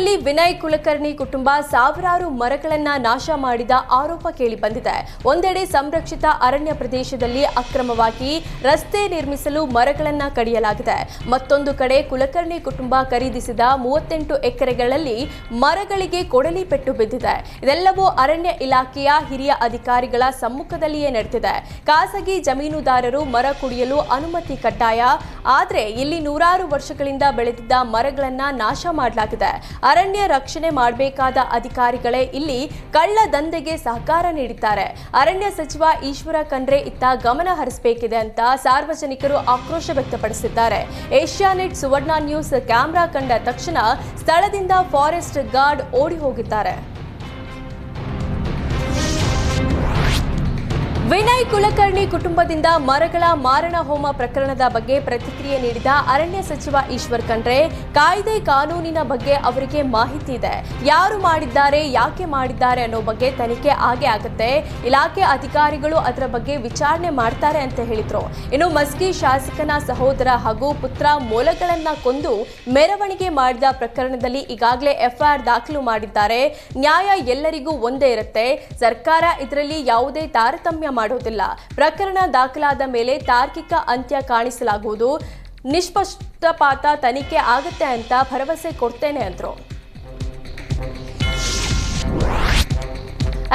ಮಂಡ್ಯದಲ್ಲಿ ವಿನಯ್ ಕುಲಕರ್ಣಿ ಕುಟುಂಬ ಸಾವಿರಾರು ಮರಗಳನ್ನ ನಾಶ ಮಾಡಿದ ಆರೋಪ ಕೇಳಿಬಂದಿದೆ ಒಂದೆಡೆ ಸಂರಕ್ಷಿತ ಅರಣ್ಯ ಪ್ರದೇಶದಲ್ಲಿ ಅಕ್ರಮವಾಗಿ ರಸ್ತೆ ನಿರ್ಮಿಸಲು ಮರಗಳನ್ನ ಕಡಿಯಲಾಗಿದೆ. ಮತ್ತೊಂದು ಕಡೆ ಕುಲಕರ್ಣಿ ಕುಟುಂಬ ಖರೀದಿಸಿದ ಮೂವತ್ತೆಂಟು ಎಕರೆಗಳಲ್ಲಿ ಮರಗಳಿಗೆ ಕೊಡಲಿ ಪೆಟ್ಟು ಬಿದ್ದಿದೆ. ಇದೆಲ್ಲವೂ ಅರಣ್ಯ ಇಲಾಖೆಯ ಹಿರಿಯ ಅಧಿಕಾರಿಗಳ ಸಮ್ಮುಖದಲ್ಲಿಯೇ ನಡೆದಿದೆ. ಖಾಸಗಿ ಜಮೀನುದಾರರು ಮರ ಕುಡಿಯಲು ಅನುಮತಿ ಕಡ್ಡಾಯ ಆದ್ರೆ ಇಲ್ಲಿ ನೂರಾರು ವರ್ಷಗಳಿಂದ ಬೆಳೆದಿದ್ದ ಮರಗಳನ್ನು ನಾಶ ಮಾಡಲಾಗಿದೆ. ಅರಣ್ಯ ರಕ್ಷಣೆ ಮಾಡಬೇಕಾದ ಅಧಿಕಾರಿಗಳೇ ಇಲ್ಲಿ ಕಳ್ಳ ದಂಧೆಗೆ ಸಹಕಾರ ನೀಡಿದ್ದಾರೆ. ಅರಣ್ಯ ಸಚಿವ ಈಶ್ವರ ಖಂಡ್ರೆ ಇತ್ತ ಗಮನ ಹರಿಸಬೇಕಿದೆ ಅಂತ ಸಾರ್ವಜನಿಕರು ಆಕ್ರೋಶ ವ್ಯಕ್ತಪಡಿಸಿದ್ದಾರೆ. ಏಷ್ಯಾನೆಟ್ ಸುವರ್ಣ ನ್ಯೂಸ್ ಕ್ಯಾಮೆರಾ ಕಂಡ ತಕ್ಷಣ ಸ್ಥಳದಿಂದ ಫಾರೆಸ್ಟ್ ಗಾರ್ಡ್ ಓಡಿ ಹೋಗಿದ್ದಾರೆ. ವಿನಯ್ ಕುಲಕರ್ಣಿ ಕುಟುಂಬದಿಂದ ಮರಗಳ ಮಾರಣ ಹೋಮ ಪ್ರಕರಣದ ಬಗ್ಗೆ ಪ್ರತಿಕ್ರಿಯೆ ನೀಡಿದ ಅರಣ್ಯ ಸಚಿವ ಈಶ್ವರ್ ಖಂಡ್ರೆ, ಕಾಯ್ದೆ ಕಾನೂನಿನ ಬಗ್ಗೆ ಅವರಿಗೆ ಮಾಹಿತಿ ಇದೆ. ಯಾರು ಮಾಡಿದ್ದಾರೆ, ಯಾಕೆ ಮಾಡಿದ್ದಾರೆ ಅನ್ನೋ ಬಗ್ಗೆ ತನಿಖೆ ಆಗೇ ಆಗುತ್ತೆ. ಇಲಾಖೆ ಅಧಿಕಾರಿಗಳು ಅದರ ಬಗ್ಗೆ ವಿಚಾರಣೆ ಮಾಡ್ತಾರೆ ಅಂತ ಹೇಳಿದ್ರು. ಇನ್ನು ಮಸ್ಕಿ ಶಾಸಕನ ಸಹೋದರ ಹಾಗೂ ಪುತ್ರ ಮೊಲಗಳನ್ನ ಕೊಂದು ಮೆರವಣಿಗೆ ಮಾಡಿದ ಪ್ರಕರಣದಲ್ಲಿ ಈಗಾಗಲೇ ಎಫ್ಐಆರ್ ದಾಖಲು ಮಾಡಿದ್ದಾರೆ. ನ್ಯಾಯ ಎಲ್ಲರಿಗೂ ಒಂದೇ ಇರುತ್ತೆ. ಸರ್ಕಾರ ಇದರಲ್ಲಿ ಯಾವುದೇ ತಾರತಮ್ಯ ಮಾಡೋದಿಲ್ಲ ಪ್ರಕರಣ ದಾಖಲಾದ ಮೇಲೆ ತಾರ್ಕಿಕ ಅಂತ್ಯ ಕಾಣಿಸಲಾಗುವುದು. ನಿಷ್ಪಕ್ಷಪಾತ ತನಿಖೆ ಆಗುತ್ತೆ ಅಂತ ಭರವಸೆ ಕೊಡ್ತೇನೆ ಅಂದ್ರು.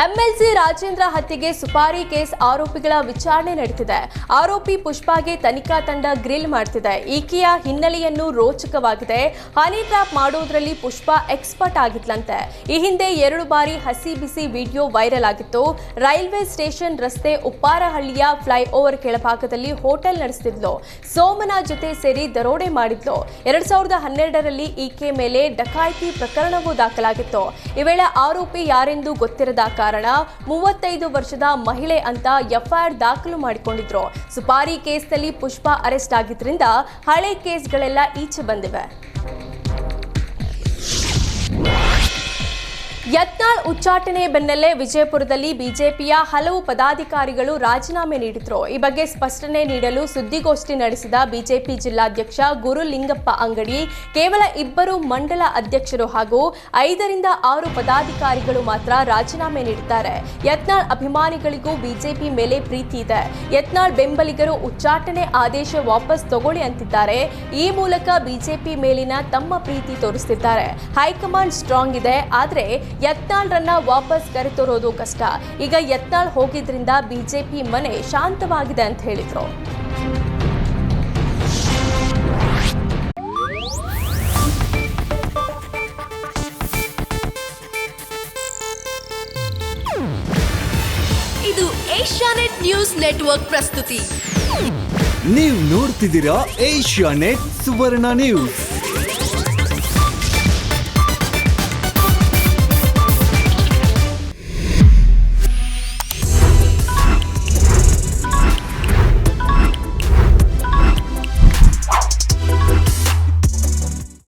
ಎಂಎಲ್ಸಿ ರಾಜೇಂದ್ರ ಹತ್ಯೆಗೆ ಸುಪಾರಿ ಕೇಸ್ ಆರೋಪಿಗಳ ವಿಚಾರಣೆ ನಡೆದಿದೆ ಆರೋಪಿ ಪುಷ್ಪಾಗೆ ತನಿಖಾ ತಂಡ ಗ್ರಿಲ್ ಮಾಡ್ತಿದೆ. ಈಕೆಯ ಹಿನ್ನೆಲೆಯನ್ನು ರೋಚಕವಾಗಿದೆ. ಹನಿ ಟ್ರಾಪ್ ಮಾಡೋದ್ರಲ್ಲಿ ಪುಷ್ಪಾ ಎಕ್ಸ್ಪರ್ಟ್ ಆಗಿದ್ಲಂತೆ. ಈ ಹಿಂದೆ ಎರಡು ಬಾರಿ ಹಸಿ ಬಿಸಿ ವಿಡಿಯೋ ವೈರಲ್ ಆಗಿತ್ತು. ರೈಲ್ವೆ ಸ್ಟೇಷನ್ ರಸ್ತೆ ಉಪ್ಪಾರಹಳ್ಳಿಯ ಫ್ಲೈಓವರ್ ಕೆಳಭಾಗದಲ್ಲಿ ಹೋಟೆಲ್ ನಡೆಸ್ತಿದ್ಲು. ಸೋಮನ ಜೊತೆ ಸೇರಿ ದರೋಡೆ ಮಾಡಿದ್ಲು. ಎರಡ್ ಸಾವಿರದ ಹನ್ನೆರಡರಲ್ಲಿ ಈಕೆ ಮೇಲೆ ಡಕಾಯಿತಿ ಪ್ರಕರಣವೂ ದಾಖಲಾಗಿತ್ತು. ಈ ವೇಳೆ ಆರೋಪಿ ಯಾರೆಂದು ಗೊತ್ತಿರದ ಕಾರಣ ಮೂವತ್ತೈದು ವರ್ಷದ ಮಹಿಳೆ ಅಂತ ಎಫ್ಐಆರ್ ದಾಖಲು ಮಾಡಿಕೊಂಡಿದ್ರು. ಸುಪಾರಿ ಕೇಸ್ನಲ್ಲಿ ಪುಷ್ಪ ಅರೆಸ್ಟ್ ಆಗಿದ್ರಿಂದ ಹಳೆ ಕೇಸ್ಗಳೆಲ್ಲ ಈಚೆ ಬಂದಿವೆ. ಯತ್ನಾಳ್ ಉಚ್ಚಾಟನೆ ಬೆನ್ನಲ್ಲೇ ವಿಜಯಪುರದಲ್ಲಿ ಬಿಜೆಪಿಯ ಹಲವು ಪದಾಧಿಕಾರಿಗಳು ರಾಜೀನಾಮೆ ನೀಡಿದ್ರು. ಈ ಬಗ್ಗೆ ಸ್ಪಷ್ಟನೆ ನೀಡಲು ಸುದ್ದಿಗೋಷ್ಠಿ ನಡೆಸಿದ ಬಿಜೆಪಿ ಜಿಲ್ಲಾಧ್ಯಕ್ಷ ಗುರುಲಿಂಗಪ್ಪ ಅಂಗಡಿ, ಕೇವಲ ಇಬ್ಬರು ಮಂಡಲ ಅಧ್ಯಕ್ಷರು ಹಾಗೂ ಐದರಿಂದ ಆರು ಪದಾಧಿಕಾರಿಗಳು ಮಾತ್ರ ರಾಜೀನಾಮೆ ನೀಡಿದ್ದಾರೆ. ಯತ್ನಾಳ್ ಅಭಿಮಾನಿಗಳಿಗೂ ಬಿಜೆಪಿ ಮೇಲೆ ಪ್ರೀತಿ ಇದೆ. ಯತ್ನಾಳ್ ಬೆಂಬಲಿಗರು ಉಚ್ಚಾಟನೆ ಆದೇಶ ವಾಪಸ್ ತಗೊಳ್ಳಿ ಅಂತಿದ್ದಾರೆ. ಈ ಮೂಲಕ ಬಿಜೆಪಿ ಮೇಲಿನ ತಮ್ಮ ಪ್ರೀತಿ ತೋರಿಸುತ್ತಿದ್ದಾರೆ ಹೈಕಮಾಂಡ್ ಸ್ಟ್ರಾಂಗ್ ಇದೆ, ಆದ್ರೆ ಯತ್ನಾಳ್ರನ್ನ ವಾಪಸ್ ಕರೆತರೋದು ಕಷ್ಟ. ಈಗ ಯತ್ನಾಳ್ ಹೋಗಿದ್ರಿಂದ ಬಿಜೆಪಿ ಮನೆ ಶಾಂತವಾಗಿದೆ ಅಂತ ಹೇಳಿದ್ರು. ಇದು ಏಷ್ಯಾನೆಟ್ ನ್ಯೂಸ್ ನೆಟ್ವರ್ಕ್ ಪ್ರಸ್ತುತಿ. ನೀವು ನೋಡ್ತಿದ್ದೀರಾ ಏಷ್ಯಾನೆಟ್ ಸುವರ್ಣ ನ್ಯೂಸ್.